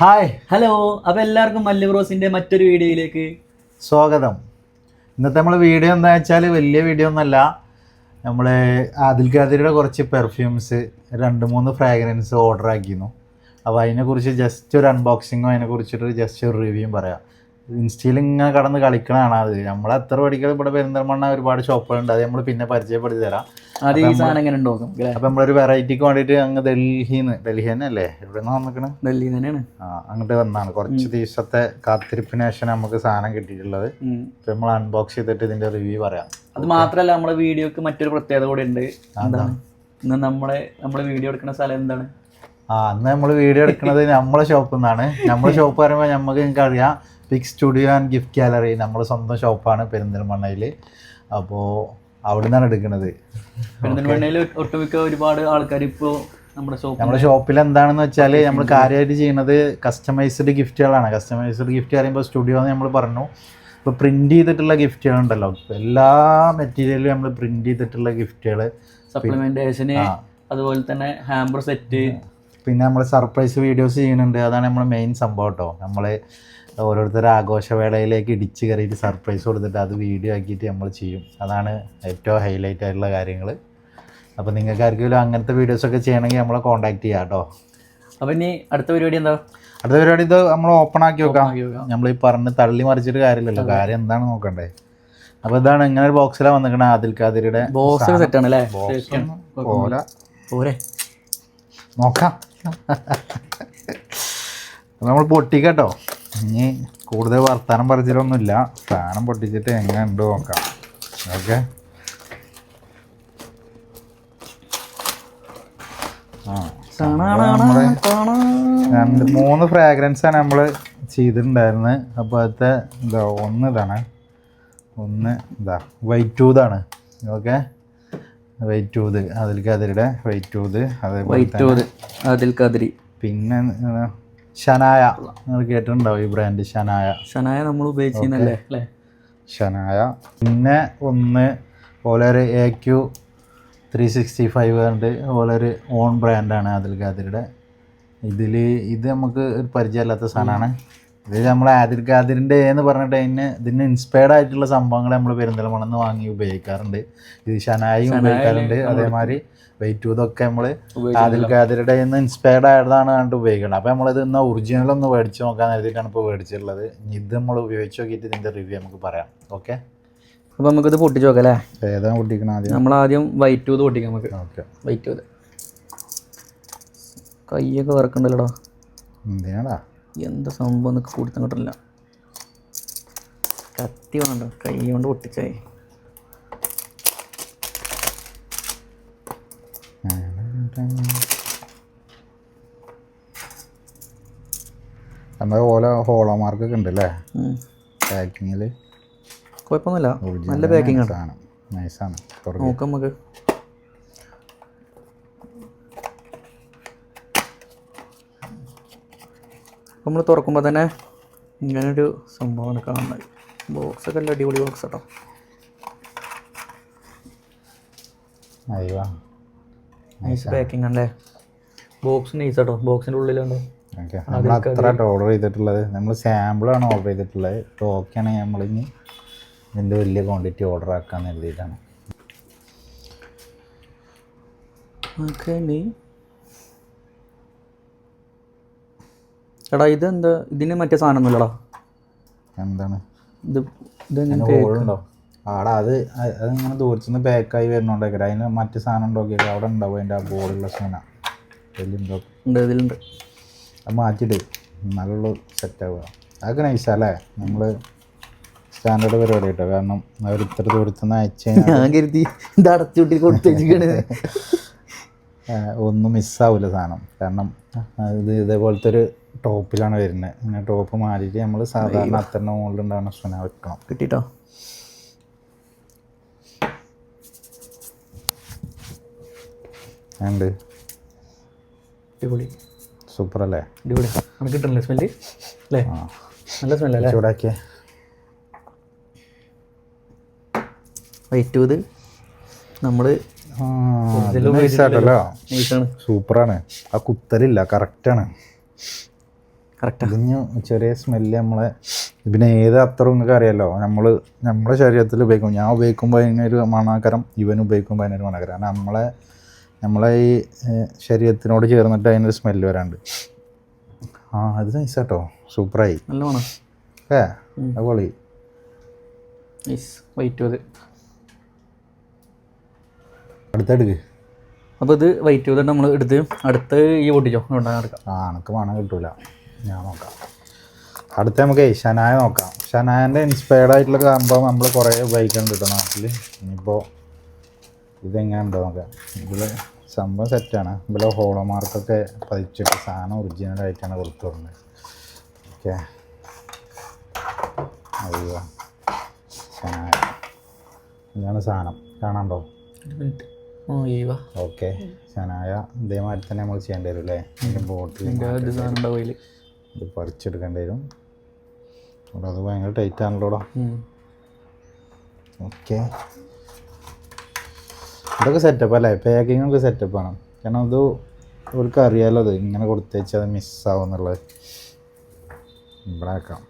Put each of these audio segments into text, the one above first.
Hi hello അപ്പൊ എല്ലാവർക്കും മല്ലു ബ്രോസിന്റെ മറ്റൊരു വീഡിയോയിലേക്ക് സ്വാഗതം. ഇന്നത്തെ നമ്മൾ വീഡിയോ എന്താ വെച്ചാൽ വലിയ വീഡിയോ ഒന്നല്ല. നമ്മൾ ആദിൽ കാതിരിയുടെ കുറച്ച് പെർഫ്യൂംസ് രണ്ട് മൂന്ന് ഫ്രാഗ്രൻസ് ഓർഡർ ആക്കിയിരുന്നു. അപ്പോൾ അതിനെക്കുറിച്ച് ജസ്റ്റ് ഒരു അൺബോക്സിങ്ങോ അതിനെക്കുറിച്ചിട്ട് ജസ്റ്റ് ഒരു റിവ്യൂയും പറയാം. ഇൻസ്റ്റയിൽ ഇങ്ങനെ കടന്ന് കളിക്കണതാണ് അത്. നമ്മൾ എത്ര പഠിക്കൽ ഇവിടെ പെരിന്തൽമണ്ണ ഒരുപാട് ഷോപ്പുകളുണ്ട്. അത് നമ്മൾ പിന്നെ പരിചയപ്പെടുത്തി തരാം. ആദ്യം ഈ സാധനം എങ്ങനെ അപ്പം നമ്മളൊരു വെറൈറ്റിക്ക് വേണ്ടിയിട്ട് അങ്ങ് ഡൽഹിന്ന് ഡൽഹി തന്നെ അല്ലേ എവിടെ നിന്ന് വന്നിക്കണ്? ഡൽഹി തന്നെയാണ്. ആ അങ്ങോട്ട് വന്നാണ് കുറച്ച് ദിവസത്തെ കാത്തിരിപ്പിന് ശേഷം നമുക്ക് സാധനം കിട്ടിയിട്ടുള്ളത്. നമ്മൾ അൺബോക്സ് ചെയ്തിട്ട് ഇതിന്റെ റിവ്യൂ പറയാം. അത് മാത്രല്ല നമ്മുടെ വീഡിയോക്ക് മറ്റൊരു പ്രത്യേകത കൂടെ ഉണ്ട്. എന്താണ്? ഇന്ന് നമ്മുടെ നമ്മുടെ വീഡിയോ എടുക്കുന്ന സ്ഥലം എന്താണ്? ആ അന്ന് നമ്മൾ വീഡിയോ എടുക്കുന്നത് നമ്മളെ ഷോപ്പിൽ നിന്നാണ് നമ്മളെ ഷോപ്പ് പറയുമ്പോൾ നമുക്ക് നിങ്ങൾക്ക് അറിയാം. Pic studio and gift gallery നമ്മുടെ സ്വന്തം ഷോപ്പാണ് പെരിന്തൽമണ്ണയിൽ അപ്പോൾ അവിടെ നിന്നാണ് എടുക്കുന്നത്. പെരിന്തൽമണ്ണയിൽ ഒട്ടുമിക്ക ഒരുപാട് ആൾക്കാർ ഇപ്പോൾ നമ്മുടെ ഷോപ്പ് നമ്മുടെ ഷോപ്പിൽ എന്താണെന്ന് വെച്ചാൽ നമ്മൾ കാര്യമായിട്ട് ചെയ്യുന്നത്. കസ്റ്റമൈസ്ഡ് ഗിഫ്റ്റുകളാണ്. കസ്റ്റമൈസ്ഡ് ഗിഫ്റ്റ് പറയുമ്പോൾ സ്റ്റുഡിയോ എന്ന് നമ്മൾ പറഞ്ഞു. ഇപ്പോൾ പ്രിന്റ് ചെയ്തിട്ടുള്ള ഗിഫ്റ്റുകളുണ്ടല്ലോ എല്ലാ മെറ്റീരിയലും നമ്മൾ പ്രിന്റ് ചെയ്തിട്ടുള്ള ഗിഫ്റ്റുകൾ സപ്ലിമെന്റേഷന് അതുപോലെ തന്നെ ഹാമ്പർ സെറ്റ് പിന്നെ നമ്മൾ സർപ്രൈസ് വീഡിയോസ് ചെയ്യുന്നുണ്ട്. അതാണ് നമ്മൾ മെയിൻ സംഭവം കേട്ടോ നമ്മൾ ഓരോരുത്തരുടെ ആഘോഷവേളയിലേക്ക് ഇടിച്ച് കയറിയിട്ട് സർപ്രൈസ് കൊടുത്തിട്ട് അത് വീഡിയോ ആക്കിയിട്ട് നമ്മൾ ചെയ്യും. അതാണ് ഏറ്റവും ഹൈലൈറ്റ് ആയിട്ടുള്ള കാര്യങ്ങൾ അപ്പോൾ നിങ്ങൾക്ക് ആർക്കെങ്കിലും അങ്ങനത്തെ വീഡിയോസൊക്കെ ചെയ്യണമെങ്കിൽ നമ്മളെ കോൺടാക്ട് ചെയ്യാം കേട്ടോ. അപ്പോൾ ഇനി അടുത്ത പരിപാടി എന്താ? അടുത്ത പരിപാടി ഇത് നമ്മൾ ഓപ്പൺ ആക്കി വെക്കാം. നമ്മൾ ഈ പറഞ്ഞ് തള്ളി മറിച്ചിട്ട് കാര്യമില്ലല്ലോ. കാര്യം എന്താണ് നോക്കണ്ടേ? അപ്പോൾ ഇതാണ് ഇങ്ങനെ ഒരു ബോക്സിലാണ് വന്നിരിക്കണേ ആദിൽ കാതിരിയുടെ ബോക്സ് സെറ്റ് ആണ് അല്ലേ? പോരാ. പോരെ. നോക്കാം. നമ്മൾ പൊട്ടിക്കട്ടോ ഇനി കൂടുതൽ വർത്താനം പറഞ്ഞിട്ടൊന്നുമില്ല സാധനം പൊട്ടിച്ചിട്ട് എങ്ങനെ ഉണ്ട് നോക്കാം. ഓക്കെ. രണ്ട് മൂന്ന് ഫ്രാഗ്രൻസ് ആണ് നമ്മൾ ചെയ്തിട്ടുണ്ടായിരുന്നത് അപ്പോൾ അതിലത്തെ ഇതാ ഒന്ന് ഇതാണ്. ഒന്ന് ഇതാ വൈറ്റ് ടൂതാണ് ഓക്കെ. വൈറ്റ് ടൂത് അതിൽ കതിരിയുടെ വൈറ്റ് ടൂത് അതേപോലെ അതിൽ കതിരി. പിന്നെ ഷനായ നിങ്ങൾ കേട്ടിട്ടുണ്ടാവും ഈ ബ്രാൻഡ് ഷനായ ഷനായ നമ്മൾ ഉപയോഗിച്ചിരുന്നല്ലേ? അല്ലേ? ഷനായ പിന്നെ ഒന്ന് പോലെ ഒരു A Q three sixty five പറഞ്ഞിട്ട് ഓലൊരു ഓൺ ബ്രാൻഡാണ് അതിൽ ഖാദിരുടെ ഇതിൽ ഇത് നമുക്ക് ഒരു പരിചയമില്ലാത്ത സാധനമാണ്. ഇത് നമ്മൾ ഖാദിറിന്റെ എന്ന് പറഞ്ഞിട്ട് അതിന് ഇതിന് ഇൻസ്പയർഡ് ആയിട്ടുള്ള സംഭവങ്ങൾ നമ്മൾ പെരിന്തൽമണ്ണെന്ന് വാങ്ങി ഉപയോഗിക്കാറുണ്ട്. ഇത് ഷനായും ഉപയോഗിക്കാറുണ്ട്. അതേമാതിരി വെയിറ്റ് ഇതൊക്കെ നമ്മൾ ആദിൽ ഖാദിറുടെ നിന്ന് ഇൻസ്പയർഡ് ആയതാണ് കണ്ട് ഉപയോഗിക്കുന്നത് അപ്പോൾ നമ്മളിത് ഇന്ന് ഒറിജിനൽ ഒന്ന് മേടിച്ച് നോക്കാൻ നേരത്തിട്ടാണ് ഇപ്പോൾ മേടിച്ചിട്ടുള്ളത്. ഇത് നമ്മൾ ഉപയോഗിച്ച് നോക്കിയിട്ട് ഇതിന്റെ റിവ്യൂ നമുക്ക് പറയാം. ഓക്കെ അപ്പോൾ നമുക്കിത് പൊട്ടിച്ച് നോക്കാം അല്ലേ? ഏതാണ് പൊട്ടിക്കണം ആദ്യം? നമ്മൾ ആദ്യം വൈറ്റ് ടൂത് പൊട്ടിക്കാം നമുക്ക്. ഓക്കെ വൈറ്റ് ടൂത് കയ്യൊക്കെ വറക്കണ്ടല്ലോടാ എന്തിനാടാ എന്താ സംഭവം എന്നൊക്കെ കിട്ടില്ല കത്തി വേണ്ട കൈ കൊണ്ട് പൊട്ടിച്ചായി. എന്താ ഓല ഹോളോ മാർക്കൊക്കെ ഉണ്ട് അല്ലേ ഉം. പാക്കിങ്ങിൽ കുഴപ്പമൊന്നുമില്ല. നല്ല പാക്കിംഗ് ആണ്. നൈസാണ് നോക്കാം നമുക്ക്. നമ്മൾ തുറക്കുമ്പോൾ തന്നെ ഇങ്ങനൊരു സംഭവമാണ് കാണുന്നത്. ബോക്സൊക്കെ അല്ല? അടിപൊളി ബോക്സ് കേട്ടോ നൈസ് പാക്കിംഗ് അല്ലേ ബോക്സ് നൈസ് കേട്ടോ ബോക്സിന്റെ ഉള്ളിലുണ്ടോ നമ്മൾ അത്ര ഓർഡർ ചെയ്തിട്ടുള്ളത് നമ്മൾ സാമ്പിളാണ് ഓർഡർ ചെയ്തിട്ടുള്ളത്. ഓക്കെയാണെങ്കിൽ നമ്മളിനി ഇതിന്റെ വലിയ ക്വാണ്ടിറ്റി ഓർഡർ ആക്കാൻ എഴുതിയിട്ടാണ് ഓക്കെ നീ എടാ ഇതെന്താ ഇതിന് മറ്റേ സാധനമൊന്നുമില്ലടാ. എന്താണ്? ഇത് ഇതെങ്ങനെ ഉണ്ടോ? ആടാ അത് അത് അതിങ്ങനെ ദൂരത്തുനിന്ന് ബാക്കായി വരുന്നുണ്ടെങ്കിൽ അതിന് മറ്റു സാധനം ഉണ്ടാക്കിയത് അവിടെ ഉണ്ടാവും അതിന്റെ ആ ബോർഡുള്ള സാധനം. വലിയുണ്ടോ ഉണ്ട് ഇതിലുണ്ട്. അത് മാറ്റിയിട്ട് നല്ല സെറ്റ് ആവുക. അതൊക്കെ നൈസാ അല്ലേ? നമ്മൾ സ്റ്റാൻഡേർഡ് പരിപാടി കേട്ടോ. കാരണം അവർ ഇത്ര ദൂരത്തുനിന്ന് അയച്ചു ഞാൻ കരുതി ഇത് അടച്ചുവിട്ടി കൊടുത്തേക്കാണ് ഒന്നും മിസ്സാവില്ല സാധനം. കാരണം ഇത് ഇതേപോലത്തെ ഒരു ടോപ്പിലാണ് വരുന്നത്. പിന്നെ ടോപ്പ് മാറിയിട്ട് നമ്മൾ സാധാരണ അത്തറിന്റെ മുകളിലുണ്ടാകുന്ന സ്വന വെക്കണം. കിട്ടിട്ടോ? ഉണ്ട് അടിപൊളി. സൂപ്പർ അല്ലേ അടിപൊളി. നമുക്ക് കിട്ടണില്ലേ സ്മെല്ല് അല്ലേ? നല്ല നല്ല സ്മെല്ലല്ലേ ചൂടാക്കിയേ. വൈറ്റ് ഇത് നമ്മൾ സൂപ്പറാണ്. ആ കുത്തലില്ല കറക്റ്റാണ് കറക്റ്റാ ഇതിന് ചെറിയ സ്മെല്ല് നമ്മളെ പിന്നെ ഏത് അത്തറും നിങ്ങൾക്ക് അറിയാലോ നമ്മൾ നമ്മുടെ ശരീരത്തിൽ ഉപയോഗിക്കും. ഞാൻ ഉപയോഗിക്കുമ്പോൾ അതിനൊരു മണാകരം ഇവൻ ഉപയോഗിക്കുമ്പോൾ അതിനൊരു മണാകരം. കാരണം നമ്മളെ നമ്മളെ ഈ ശരീരത്തിനോട് ചേർന്നിട്ട് അതിനൊരു സ്മെല്ല് വരാണ്ട്. ആ അത് നൈസ് കേട്ടോ സൂപ്പറായി. നല്ല വേണം ഏ പൊളി വൈറ്റ് അത് അടുത്തെടുക്ക് അപ്പോൾ ഇത് വൈറ്റ് ചെയ്തിട്ട് നമ്മൾ എടുത്ത് അടുത്ത് ഈ പൊട്ടിച്ചോ? എടുക്കാം. ആ എനിക്ക് മണം കിട്ടൂല. ഞാൻ നോക്കാം. അടുത്ത നമുക്ക് ഷനായ നോക്കാം. ഷനായന്റെ ഇൻസ്പയർഡ് ആയിട്ടുള്ള സംഭവം നമ്മൾ കുറേ ഉപയോഗിക്കുന്നുണ്ട് കേട്ടോ നാട്ടിൽ ഇനിയിപ്പോൾ ഇതെങ്ങനെ ഉണ്ടോ നോക്കാം. ഇതിൽ സംഭവം സെറ്റാണ് ഇവിടെ ഹോളോ മാർക്കൊക്കെ പതിച്ചിട്ട് സാധനം ഒറിജിനൽ ആയിട്ടാണ് കൊടുത്തു വരുന്നത് ഓക്കെ. അയ്യോ. ഷനായ. ഇതാണ് സാധനം. കാണാണ്ടോ? ഓക്കെ. ഷനായ ഇതേമാതിരി തന്നെ നമ്മൾ ചെയ്യേണ്ടി വരും അല്ലേ ബോട്ടിൽ ഇത് പറിച്ചെടുക്കേണ്ടി വരും അവിടെ അത് ഭയങ്കര ടൈറ്റ് ആണല്ലോടാ ഓക്കെ ഇതൊക്കെ സെറ്റപ്പ് അല്ലേ? പാക്കിംഗ് ഒക്കെ സെറ്റപ്പ് ആണ്. കാരണം അത് അവർക്ക് അറിയാലോ അത് ഇങ്ങനെ കൊടുത്തേച്ച് അത് മിസ്സാവും എന്നുള്ളത് ഇവിടെ ആക്കാം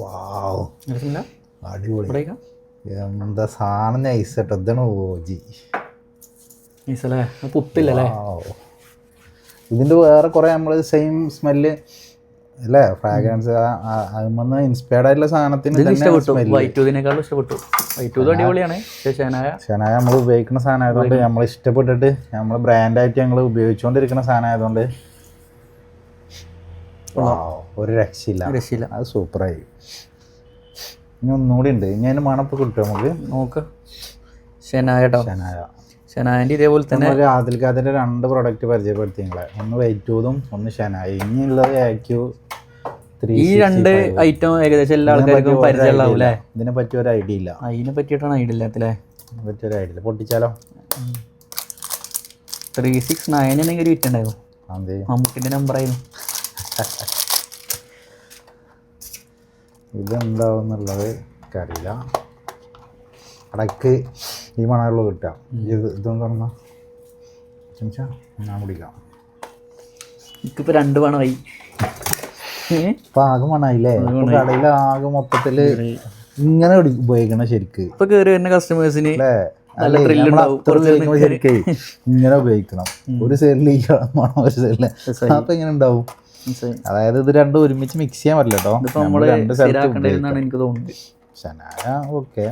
വാവ് അടിപൊളി. എന്താ സാധനം നൈസ് കേട്ടോ. ഇതാണ് ഓജി നൈസല്ലേ പുപ്പില്ലല്ലേ ഇതിന്റെ വേറെ കുറെ നമ്മൾ സെയിം സ്മെല്ല് അല്ലേ? ഫ്രാഗ്രൻസ് അതിൽ ഇൻസ്പയർഡ് ആയിട്ടുള്ള സാധനത്തിന് ഇഷ്ടപ്പെട്ടു. ഇഷ്ടപ്പെട്ടു. അടിപൊളിയാണ്. ശനായ ഷേനായ നമ്മൾ ഉപയോഗിക്കുന്ന സാധനം ആയതുകൊണ്ട് നമ്മൾ ഇഷ്ടപ്പെട്ടിട്ട് നമ്മൾ ബ്രാൻഡായിട്ട് ഞങ്ങൾ ഉപയോഗിച്ചുകൊണ്ടിരിക്കുന്ന സാധനം ആയതുകൊണ്ട് ഒരു രക്ഷയില്ല. രക്ഷയില്ല. അത് സൂപ്പറായി ഇനി ഒന്നുകൂടി ഉണ്ട്. ഇനി അതിന് മണപ്പ് കിട്ടും നമുക്ക്? നോക്ക്. ശനായ കേട്ടോ ഷെനായന്റെ ഇതേപോലെ തന്നെ നമ്മൾ ആദിൽക്കാതിന്റെ രണ്ട് പ്രൊഡക്റ്റ് പരിചയപ്പെടുത്തി നിങ്ങളെ. ഒന്ന് വൈറ്റൂതും ഒന്ന് ഷനായി. ഇനിയുള്ളത് ആക്യു ഈ രണ്ട് ഐറ്റം ഏകദേശം എല്ലാ ആൾക്കാർക്കും പരിചയമുള്ളാവും അല്ലേ ഇതിനെ പറ്റിയ ഒരു ഐഡിയ ഇല്ല അതിനെ പറ്റിയിട്ടാണ് ഐഡിയ ഇല്ലാത്തല്ലേ? ഇതിനെ പറ്റി ഒരു ഐഡിയ ഇല്ല. പൊട്ടിച്ചാലോ? ത്രീ സിക്സ് നയൻ ആണെങ്കിൽ ഒരു വിറ്റുണ്ടായിരുന്നു മമ്മൂക്കിന്റെ നമ്പറായിരുന്നു ഇതെന്താവുന്നുള്ളത് എനിക്കറിയില്ല. അടക്ക്. ഈ മണമുള്ളത് കിട്ടാം ഇത് ഇതൊന്നും പറഞ്ഞാൽ ചോദിച്ചാ ഞാൻ കുടിക്കാം. ഇപ്പൊ രണ്ട് മണമായി. ഇപ്പൊ ആകെ മണായില്ലേ? ഇപ്പൊ കടയിൽ ആകെ മൊത്തത്തിൽ ഇങ്ങനെ ഉപയോഗിക്കണം ശരിക്ക്. ഇപ്പൊ കയറി വരുന്ന കസ്റ്റമേഴ്സിന് ശരിക്കേ ഇങ്ങനെ ഉപയോഗിക്കണം. ഒരു സൈഡിൽ മണം ഒരു സൈഡിൽ രസായി. അപ്പൊ ഇങ്ങനെ ഉണ്ടാവും. അതായത് ഇത് രണ്ടും ഒരുമിച്ച് മിക്സ് ചെയ്യാൻ പറ്റില്ല കേട്ടോ. രണ്ട് സ്ഥലത്ത് എനിക്ക് തോന്നുന്നത്. ശനായ ഓക്കെ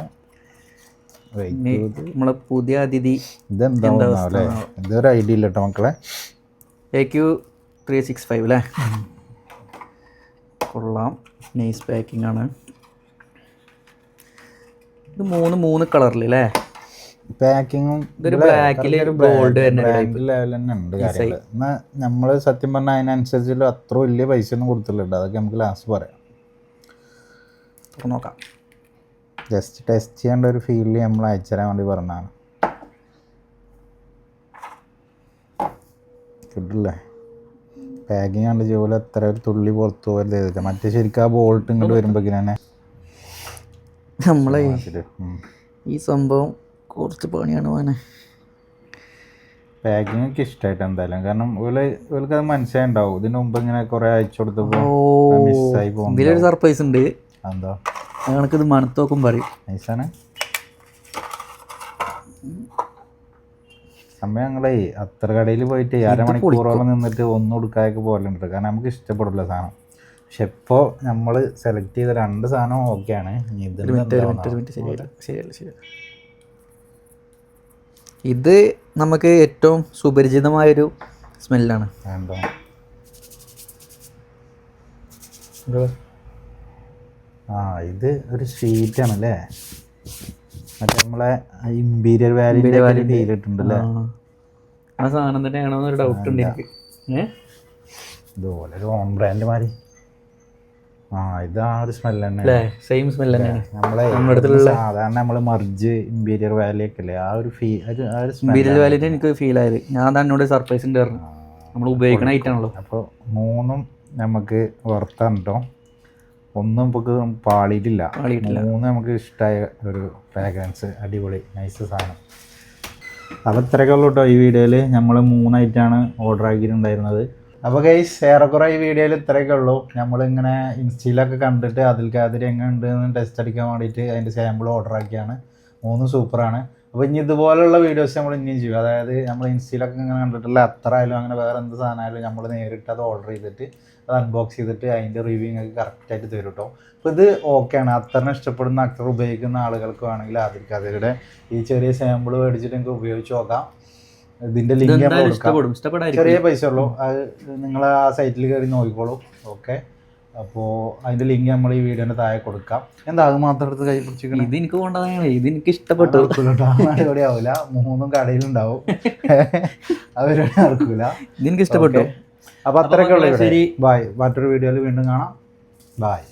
നമ്മളെ പുതിയ അതിഥി ഇതെന്താ ഇതൊരു ഐഡിയ ഇല്ല കേട്ടോ മക്കളെ. A Q three six five അല്ലേ കൊള്ളാം. നൈസ് പാക്കിംഗ് ആണ്. ഇത് മൂന്ന് മൂന്ന് കളറിൽ അല്ലേ പാക്കിങ്ങും ഗോൾഡ് എന്നാൽ നമ്മൾ സത്യം പറഞ്ഞാൽ അതിനനുസരിച്ചുള്ള അത്ര വലിയ പൈസ ഒന്നും കൊടുത്തില്ല അതൊക്കെ നമുക്ക് ലാസ്റ്റ് പറയാം. നോക്കാം. ജസ്റ്റ് ടെസ്റ്റ് ചെയ്യേണ്ട ഒരു ഫീലിൽ നമ്മൾ അയച്ചു തരാൻ വേണ്ടി പറഞ്ഞതാണ്. കിട്ടില്ലേ? പാക്കിങ് കണ്ട് ജോലി അത്ര ഒരു തുള്ളി പുറത്ത് പോകരുത് ചെയ്തിട്ട്. മറ്റേ ശരിക്കും ആ ബോൾട്ട് ഇങ്ങോട്ട് വരുമ്പോഴേക്കും തന്നെ നമ്മളെ ഈ സംഭവം കുറച്ച് പണിയാണ് മോനെ. പാക്കിംഗ് ഒക്കെ ഇഷ്ടമായിട്ട് എന്തായാലും. കാരണം ഇവർക്ക് അത് മനസ്സിലായിണ്ടാവും ഇതിന് മുമ്പ് ഇങ്ങനെ കുറെ അയച്ചു കൊടുത്തപ്പോ മിസ്സായി പോകും ഇതിലൊരു സർപ്രൈസ് ഉണ്ട്. എന്താ? ഞങ്ങൾക്കിത് മണത്തോക്കും പറയും. നൈസാണ്. സമയം ഞങ്ങളെ അത്ര കടയിൽ പോയിട്ട് അരമണിക്കൂറോളം നിന്നിട്ട് ഒന്നും കൊടുക്കാതൊക്കെ പോലുണ്ട് കാരണം നമുക്ക് ഇഷ്ടപ്പെടില്ല സാധനം. പക്ഷെ ഇപ്പോൾ നമ്മൾ സെലക്ട് ചെയ്ത രണ്ട് സാധനം ഓക്കെയാണ് ഇത് നമുക്ക് ഏറ്റവും സുപരിചിതമായൊരു സ്മെല്ലാണ് എന്താ ആ ഇത് ഒരു ഷീറ്റ് ആണല്ലേ? മറ്റേ നമ്മളെ ഇമ്പീരിയൽ വാലിന്റെ ഫീൽ ഇട്ടുണ്ടല്ലേ ആ സാധനം തന്നെയാണോ എന്നൊരു ഡൗട്ട് ഉണ്ട് എനിക്ക്. ഇതുപോലെ ഒരു ഓൺ ബ്രാൻഡ് മാതിരി. ആ ഇത് ആ ഒരു സ്മെൽ തന്നെ. സെയിം സ്മെൽ തന്നെയാണ്. നമ്മളെ സാധാരണ നമ്മൾ മർജ് ഇമ്പീരിയർ വാലി ഒക്കെ അല്ലേ ആ ഒരു ഫീ ബിരൽ വാലിന്റെ എനിക്ക് ഫീൽ ആയത്. ഞാൻ തന്നോട് സർപ്രൈസ് ഉണ്ട് പറഞ്ഞു. നമ്മൾ ഉപയോഗിക്കണ ഐറ്റം ആണല്ലോ. അപ്പോൾ മൂന്നും നമുക്ക് വർത്താണ് കേട്ടോ ഒന്നും നമുക്ക് പാളിയിട്ടില്ല. മൂന്ന് നമുക്ക് ഇഷ്ടമായ ഒരു ഫ്രാഗ്രൻസ് അടിപൊളി നൈസ് സാധനം. അപ്പോൾ ഇത്രയൊക്കെ ഉള്ളൂ കേട്ടോ ഈ വീഡിയോയിൽ നമ്മൾ മൂന്നായിട്ടാണ് ഓർഡർ ആക്കിയിട്ടുണ്ടായിരുന്നത്. അപ്പോൾ ഗൈസ് ഏറെക്കുറെ ഈ വീഡിയോയിൽ ഇത്രയൊക്കെ ഉള്ളൂ നമ്മളിങ്ങനെ ഇൻസ്റ്റയിലൊക്കെ കണ്ടിട്ട് അതിൽക്കാതിരി എങ്ങനെ ഉണ്ട് എന്ന് ടെസ്റ്റ് അടിക്കാൻ വേണ്ടിയിട്ട് അതിന്റെ സാമ്പിൾ ഓർഡർ ആക്കിയാണ്. മൂന്ന് സൂപ്പറാണ് അപ്പോൾ ഇനി ഇതുപോലുള്ള വീഡിയോസ് നമ്മൾ ഇനിയും ചെയ്യും. അതായത് നമ്മൾ ഇൻസ്റ്റയിലൊക്കെ ഇങ്ങനെ കണ്ടിട്ടുള്ള അത്ര ആയാലും അങ്ങനെ വേറെ എന്ത് സാധനമായാലും നമ്മൾ നേരിട്ട് അത് ഓർഡർ ചെയ്തിട്ട് അത് അൺബോക്സ് ചെയ്തിട്ട് അതിന്റെ റിവ്യൂ ഒക്കെ കറക്റ്റായിട്ട് തരും കേട്ടോ അപ്പോൾ ഇത് ഓക്കെയാണ് അത്ര ഇഷ്ടപ്പെടുന്ന അത്ര ഉപയോഗിക്കുന്ന ആളുകൾക്ക് വേണമെങ്കിൽ അതിൽക്ക് അതിലൂടെ ഈ ചെറിയ സാമ്പിൾ മേടിച്ചിട്ട് നിങ്ങൾക്ക് ഉപയോഗിച്ച് നോക്കാം. ഇതിന്റെ ലിങ്ക് നമ്മൾ കൊടുക്കാം. ചെറിയ പൈസ ഉള്ളൂ. അത് നിങ്ങൾ ആ സൈറ്റിൽ കയറി നോക്കിക്കോളൂ. ഓക്കെ അപ്പോൾ അതിന്റെ ലിങ്ക് നമ്മൾ ഈ വീഡിയോന്റെ താഴെ കൊടുക്കാം. എന്താ അത് മാത്രം എടുത്ത് കൈ പിടിച്ചിരിക്കണേ? ഇത് എനിക്ക് കൊണ്ടതാണ് ഇത് എനിക്ക് ഇഷ്ടപ്പെട്ടു. ഇവിടെ ആവില്ല മൂന്നും കടയിലുണ്ടാവും. അവരുടെ നടക്കൂല ഇത് എനിക്ക് ഇഷ്ടപ്പെട്ടു. അപ്പോൾ അത്രയൊക്കെ ഉള്ളത് ശരി. ബായ് മറ്റൊരു വീഡിയോയിൽ വീണ്ടും കാണാം. ബായ്